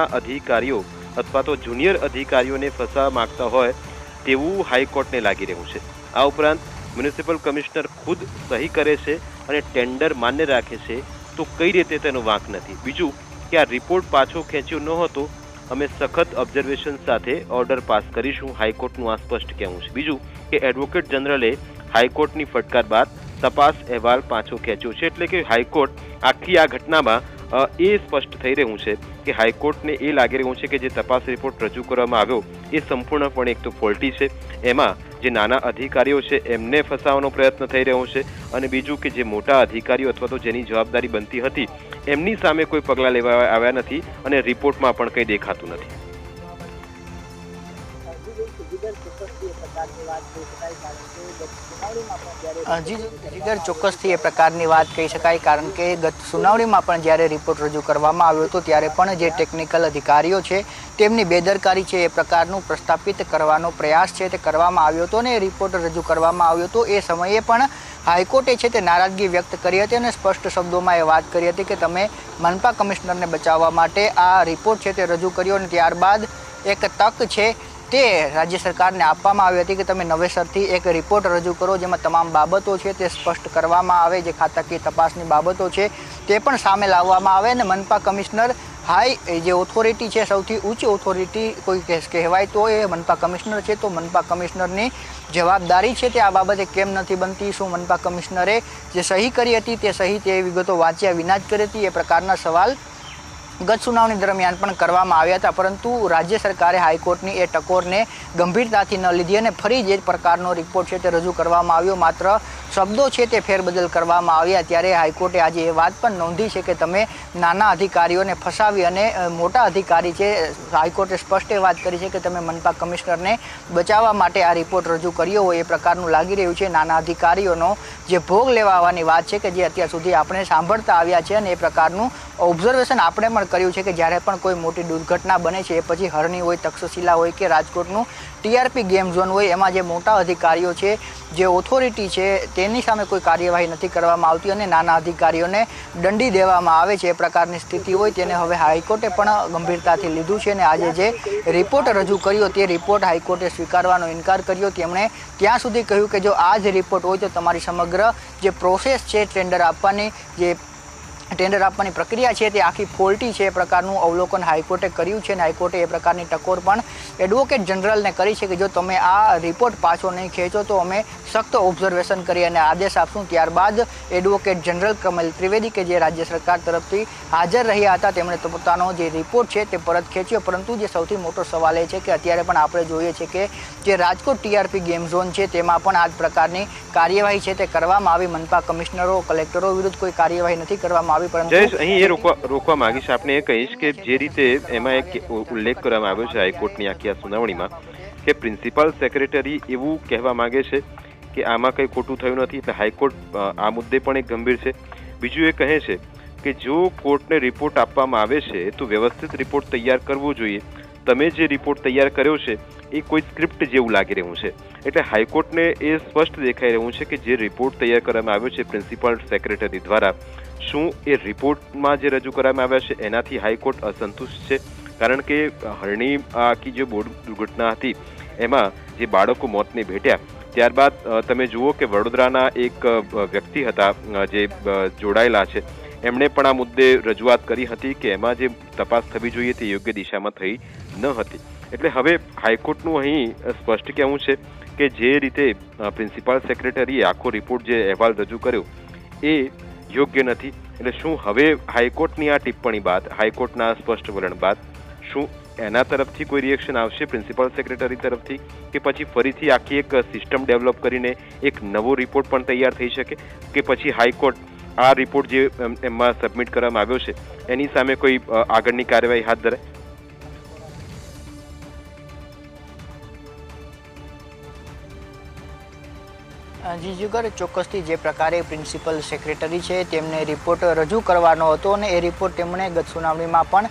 અધિકારીઓ અથવા તો જુનિયર અધિકારીઓને ફસાવા માંગતા હોય તેવું હાઈકોર્ટને લાગી રહ્યું છે. આ ઉપરાંત મ્યુનિસિપલ કમિશનર ખુદ સહી કરે છે અને ટેન્ડર માન્ય રાખે છે, તો કઈ રીતે તેનો વાંક નથી? બીજું, કે આ રિપોર્ટ પાછો ખેંચ્યો ન હતો, અમે સખત ઓબ્ઝર્વેશન સાથે ઓર્ડર પાસ કરીશું, હાઈકોર્ટનું આ સ્પષ્ટ કહેવું છે. બીજું, કે એડવોકેટ જનરલે હાઈકોર્ટની ફટકાર બાદ તપાસ અહેવાલ પાછો ખેંચ્યો છે, એટલે કે હાઈકોર્ટ આખી આ ઘટનામાં એ સ્પષ્ટ થઈ રહ્યું છે કે હાઈકોર્ટને એ લાગી રહ્યું છે કે જે તપાસ રિપોર્ટ રજૂ કરવામાં આવ્યો, એ સંપૂર્ણપણે એક તો ફોલ્ટી છે. એમાં જે નાના અધિકારીઓ છે, એમને ફસાવવાનો પ્રયત્ન થઈ રહ્યો છે અને બીજું કે જે મોટા અધિકારીઓ અથવા તો જેની જવાબદારી બનતી હતી, એમની સામે કોઈ પગલાં લેવા આવ્યા નથી અને રિપોર્ટમાં પણ કંઈ દેખાતું નથી. જી જીગર ચોક્કસથી એ પ્રકારની વાત કહી શકાય, કારણ કે ગત સુનાવણીમાં પણ જ્યારે રિપોર્ટ રજૂ કરવામાં આવ્યો હતો, ત્યારે પણ જે ટેકનિકલ અધિકારીઓ છે, તેમની બેદરકારી છે એ પ્રકારનું પ્રસ્થાપિત કરવાનો પ્રયાસ છે તે કરવામાં આવ્યો હતો અને રિપોર્ટ રજૂ કરવામાં આવ્યો હતો. એ સમયે પણ હાઈકોર્ટે છે તે નારાજગી વ્યક્ત કરી હતી અને સ્પષ્ટ શબ્દોમાં એ વાત કરી હતી કે તમે મનપા કમિશનરને બચાવવા માટે આ રિપોર્ટ છે તે રજૂ કર્યો અને ત્યારબાદ એક તક છે તે રાજ્ય સરકારને આપવામાં આવી હતી કે તમે નવેસરથી એક રિપોર્ટ રજૂ કરો જેમાં તમામ બાબતો છે તે સ્પષ્ટ કરવામાં આવે, જે ખાતાકીય તપાસની બાબતો છે તે પણ સામે લાવવામાં આવે અને મનપા કમિશનર હાઈ જે ઓથોરિટી છે સૌથી ઉચ્ચ ઓથોરિટી કોઈ કેસ કહેવાય તો એ મનપા કમિશનર છે. તો મનપા કમિશનરની જવાબદારી છે તે આ બાબતે કેમ નથી બનતી? શું મનપા કમિશનરે જે સહી કરી હતી તે સહી તે વિગતો વાંચ્યા વિના જ કરી હતી? એ પ્રકારના સવાલ ગત સુનાવણી દરમિયાન પણ કરવામાં આવ્યા હતા, પરંતુ રાજ્ય સરકારે હાઈકોર્ટની એ ટકોરને ગંભીરતાથી ન લીધી અને ફરી જે પ્રકારનો રિપોર્ટ છે તે રજૂ કરવામાં આવ્યો. માત્ર શબ્દો છે તે ફેરબદલ કરવામાં આવ્યા, ત્યારે હાઈકોર્ટે આજે એ વાત પણ નોંધી છે કે તમે નાના અધિકારીઓને ફસાવી અને મોટા અધિકારી છે, હાઈકોર્ટે સ્પષ્ટ એ વાત કરી છે કે તમે મનપા કમિશનરને બચાવવા માટે આ રિપોર્ટ રજૂ કર્યો હોય એ પ્રકારનું લાગી રહ્યું છે. નાના અધિકારીઓનો જે ભોગ લેવા આવવાની વાત છે કે જે અત્યાર સુધી આપણે સાંભળતા આવ્યા છે અને એ પ્રકારનું ઓબ્ઝર્વેશન આપણે પણ કર્યું છે કે જ્યારે પણ કોઈ મોટી દુર્ઘટના બને છે, એ પછી હરણી હોય, તક્ષશિલા હોય કે રાજકોટનું ટીઆરપી ગેમ ઝોન હોય, એમાં જે મોટા અધિકારીઓ છે, જે ઓથોરિટી છે, તેની સામે કોઈ કાર્યવાહી નથી કરવામાં આવતી અને નાના અધિકારીઓને દંડી દેવામાં આવે છે, એ પ્રકારની સ્થિતિ હોય, તેને હવે હાઈકોર્ટે પણ ગંભીરતાથી લીધું છે અને આજે જે રિપોર્ટ રજૂ કર્યો, તે રિપોર્ટ હાઈકોર્ટે સ્વીકારવાનો ઇનકાર કર્યો. તેમણે ત્યાં સુધી કહ્યું કે જો આ જ રિપોર્ટ હોય, તો તમારી સમગ્ર જે પ્રોસેસ છે ટેન્ડર આપવાની, જે ટેન્ડર આપવાની પ્રક્રિયા છે તે આખી ફોલ્ટી છે એ પ્રકારનું અવલોકન હાઈકોર્ટે કર્યું છે અને હાઈકોર્ટે એ પ્રકારની ટકોર પણ એડવોકેટ જનરલને કરી છે કે જો તમે આ રિપોર્ટ પાછો નહીં ખેંચો તો અમે સખ્ત ઓબ્ઝર્વેશન કરી અને આદેશ આપશું. ત્યારબાદ એડવોકેટ જનરલ કમલ ત્રિવેદી કે જે રાજ્ય સરકાર તરફથી હાજર રહ્યા હતા, તેમણે પોતાનો જે રિપોર્ટ છે તે પરત ખેંચ્યો. પરંતુ જે સૌથી મોટો સવાલ એ છે કે અત્યારે પણ આપણે જોઈએ છે કે જે રાજકોટ ટીઆરપી ગેમ ઝોન છે તેમાં પણ આ પ્રકારની કાર્યવાહી છે તે કરવામાં આવી. મનપા કમિશનરો, કલેક્ટરો વિરુદ્ધ કોઈ કાર્યવાહી નથી કરવામાં આવી. જયેશ, અહીં એ રોકવા રોકવા માંગીશ. આપને એ કહીશ કે જે રીતે એમાં એક ઉલ્લેખ કરવામાં આવ્યો છે હાઈકોર્ટની આખી આ સુનાવણીમાં, કે પ્રિન્સિપાલ સેક્રેટરી એવું કહેવા માંગે છે કે આમાં કંઈ ખોટું થયું નથી, એટલે હાઈકોર્ટ આ મુદ્દે પણ એક ગંભીર છે. બીજું એ કહે છે કે જો કોર્ટને રિપોર્ટ આપવામાં આવે છે, તો વ્યવસ્થિત રિપોર્ટ તૈયાર કરવો જોઈએ. તમે જે રિપોર્ટ તૈયાર કર્યો છે, એ કોઈ સ્ક્રિપ્ટ જેવું લાગી રહ્યું છે. એટલે હાઈકોર્ટને એ સ્પષ્ટ દેખાઈ રહ્યું છે કે જે રિપોર્ટ તૈયાર કરવામાં આવ્યો છે પ્રિન્સિપાલ સેક્રેટરી દ્વારા શું એ રિપોર્ટમાં જે રજૂ કરવામાં આવ્યા છે, એનાથી હાઈકોર્ટ અસંતુષ્ટ છે. કારણ કે, હરણી આખી જે બોર્ડ દુર્ઘટના હતી, એમાં જે બાળકો મોતને ભેટ્યા, ત્યારબાદ તમે જુઓ કે વડોદરાના એક વ્યક્તિ હતા જે જોડાયેલા છે, એમણે પણ આ મુદ્દે રજૂઆત કરી હતી કે એમાં જે તપાસ થવી જોઈએ તે યોગ્ય દિશામાં થઈ ન હતી. એટલે હવે હાઈકોર્ટનું અહીં સ્પષ્ટ કહેવું છે કે જે રીતે પ્રિન્સિપાલ સેક્રેટરીએ આખો રિપોર્ટ જે અહેવાલ રજૂ કર્યો, એ યોગ્ય નથી. એટલે શું હવે હાઈકોર્ટની આ ટિપ્પણી બાદ, હાઈકોર્ટના સ્પષ્ટ વલણ બાદ, શું એના તરફથી કોઈ રિએક્શન આવશે પ્રિન્સિપલ સેક્રેટરી તરફથી? કે પછી ફરીથી આખી એક સિસ્ટમ ડેવલપ કરીને એક નવો રિપોર્ટ પણ તૈયાર થઈ શકે? કે પછી હાઈકોર્ટ આ રિપોર્ટ જે એમ- સબમિટ કરવામાં આવ્યો છે, એની સામે કોઈ આગળની કાર્યવાહી હાથ ધરે જી જુગર ચોક્કસથી જે પ્રકારે પ્રિન્સિપલ સેક્રેટરી છે, તેમને રિપોર્ટ રજૂ કરવાનો હતો અને એ રિપોર્ટ તેમણે ગત સુનાવણીમાં પણ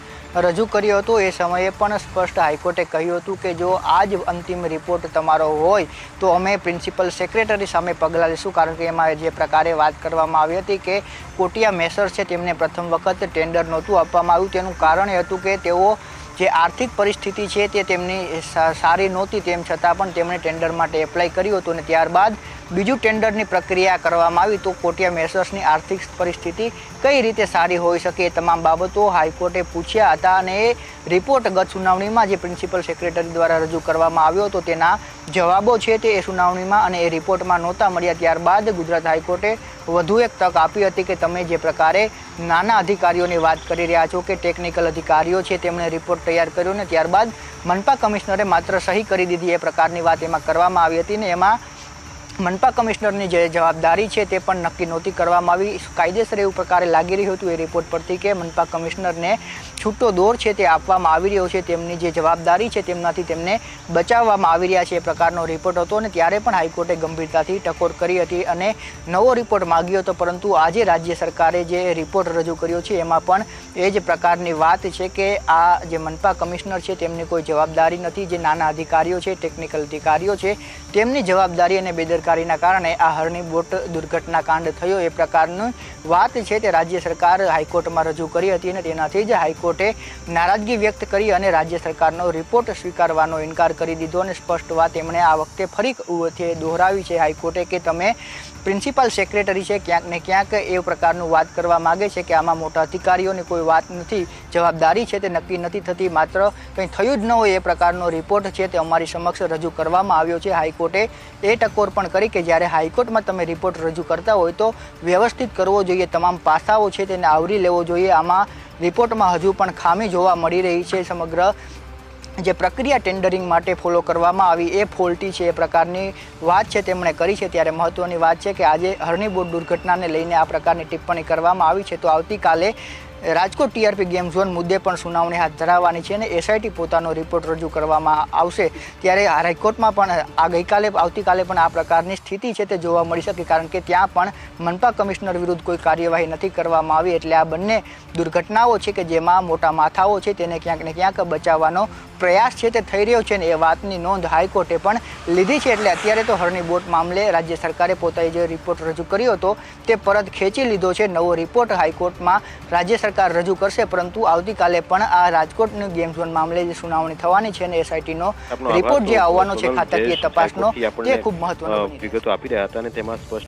રજૂ કર્યો હતો. એ સમયે પણ સ્પષ્ટ હાઈકોર્ટે કહ્યું હતું કે જો આ જ અંતિમ રિપોર્ટ તમારો હોય, તો અમે પ્રિન્સિપલ સેક્રેટરી સામે પગલાં લઈશું કારણ કે એમાં જે પ્રકારે વાત કરવામાં આવી હતી કે કોટિયા મેસર છે, તેમને પ્રથમ વખત ટેન્ડર નહોતું આપવામાં આવ્યું. તેનું કારણ એ હતું કે તેઓ જે આર્થિક પરિસ્થિતિ છે, તે તેમની સારી નહોતી. તેમ છતાં પણ તેમણે ટેન્ડર માટે એપ્લાય કર્યું હતું અને ત્યારબાદ બીજું ટેન્ડરની પ્રક્રિયા કરવામાં આવી તો કોટિયા મેસર્સની આર્થિક પરિસ્થિતિ કઈ રીતે સારી હોઈ શકે એ તમામ બાબતો હાઈકોર્ટે પૂછ્યા હતા અને એ રિપોર્ટ ગત સુનાવણીમાં જે પ્રિન્સિપલ સેક્રેટરી દ્વારા રજૂ કરવામાં આવ્યો હતો તેના જવાબો છે તે એ સુનાવણીમાં અને એ રિપોર્ટમાં નહોતા મળ્યા ત્યારબાદ ગુજરાત હાઈકોર્ટે વધુ એક તક આપી હતી કે તમે જે પ્રકારે નાના અધિકારીઓની વાત કરી રહ્યા છો કે ટેકનિકલ અધિકારીઓ છે તેમણે રિપોર્ટ તૈયાર કર્યો ને ત્યારબાદ મનપા કમિશનરે માત્ર સહી કરી દીધી એ પ્રકારની વાત એમાં કરવામાં આવી હતી ને એમાં મનપા કમિશનરની જે જવાબદારી છે તે પણ નક્કી નહોતી કરવામાં આવી. કાયદેસર એવું પ્રકારે લાગી રહ્યું હતું એ રિપોર્ટ પરથી કે મનપા કમિશનરને છૂટો દોર છે તે આપવામાં આવી રહ્યો છે. તેમની જે જવાબદારી છે તેમનાથી તેમને બચાવવામાં આવી રહ્યા છે એ પ્રકારનો રિપોર્ટ હતો અને ત્યારે પણ હાઈકોર્ટે ગંભીરતાથી ટકોર કરી હતી અને નવો રિપોર્ટ માગ્યો હતો. પરંતુ આજે રાજ્ય સરકારે જે રિપોર્ટ રજૂ કર્યો છે એમાં પણ એ જ પ્રકારની વાત છે કે આ જે મનપા કમિશનર છે તેમની કોઈ જવાબદારી નથી. જે નાના અધિકારીઓ છે ટેકનિકલ અધિકારીઓ છે, તેમની જવાબદારી અને બેદરકારીના કારણે આ હરણી બોટ દુર્ઘટના કાંડ થયો. એ પ્રકારની વાત છે તે રાજ્ય સરકાર હાઈકોર્ટમાં રજૂ કરી હતી અને તેનાથી જ હાઈકોર્ટે નારાજગી વ્યક્ત કરી અને રાજ્ય સરકારનો રિપોર્ટ સ્વીકારવાનો ઇનકાર કરી દીધો. અને સ્પષ્ટ વાત એમણે આ વખતે ફરી દોહરાવી છે હાઈકોર્ટે કે તમે પ્રિન્સિપાલ સેક્રેટરી છે, ક્યાંક ને ક્યાંક એ પ્રકારનું વાત કરવા માગે છે કે આમાં મોટા અધિકારીઓની કોઈ વાત નથી, જવાબદારી છે તે નક્કી નથી થતી, માત્ર કંઈ થયું જ ન હોય એ પ્રકારનો રિપોર્ટ છે તે અમારી સમક્ષ રજૂ કરવામાં આવ્યો છે. હાઈકોર્ટે એ ટકોર પણ કરી કે જ્યારે હાઈકોર્ટમાં તમે રિપોર્ટ રજૂ કરતા હોય તો વ્યવસ્થિત કરવો જોઈએ, તમામ પાસાઓ છે તેને આવરી લેવો જોઈએ. આમાં રિપોર્ટમાં હજુ પણ ખામી જોવા મળી રહી છે સમગ્ર જે પ્રક્રિયા ટેન્ડરિંગ માટે ફોલો કરવામાં આવી, એ ફોલ્ટી છે, એ પ્રકારની વાત છે તેમણે કરી છે. ત્યારે મહત્વની વાત છે કે આજે હરણી દુર્ઘટનાને લઈને આ પ્રકારની ટિપ્પણી કરવામાં આવી છે. તો આવતીકાલે રાજકોટ ટીઆરપી ગેમ ઝોન મુદ્દે પણ સુનાવણી હાથ ધરાવવાની છે અને એસઆઈટી પોતાનો રિપોર્ટ રજૂ કરવામાં આવશે. ત્યારે હાઈકોર્ટમાં પણ આ ગઈકાલે, આવતીકાલે પણ આ પ્રકારની સ્થિતિ છે તે જોવા મળી શકે, કારણ કે ત્યાં પણ મનપા કમિશનર વિરુદ્ધ કોઈ કાર્યવાહી નથી કરવામાં આવી. એટલે આ બંને દુર્ઘટનાઓ છે કે જેમાં મોટા માથાઓ છે તેને ક્યાંક ને ક્યાંક બચાવવાનો પ્રયાસ છે તે થઈ રહ્યો છે ને એ વાતની નોંધ હાઈકોર્ટે પણ લીધી છે. એટલે અત્યારે તો હરણી બોટ મામલે રાજ્ય સરકારે પોતાએ જે રિપોર્ટ રજૂ કર્યો હતો તે પરત ખેંચી લીધો છે. નવો રિપોર્ટ હાઈકોર્ટમાં રાજ્ય સરકાર રજૂ કરશે પરંતુ આવતીકાલે પણ આ રાજકોટની ગેમ ઝોન મામલે જે સુનાવણી થવાની છે અને એસઆઈટીનો રિપોર્ટ જે આવવાનો છે ખાતાકીય તપાસનો તે ખૂબ મહત્વનો. વિગતો આપી રહ્યા હતા અને તેમાં સ્પષ્ટ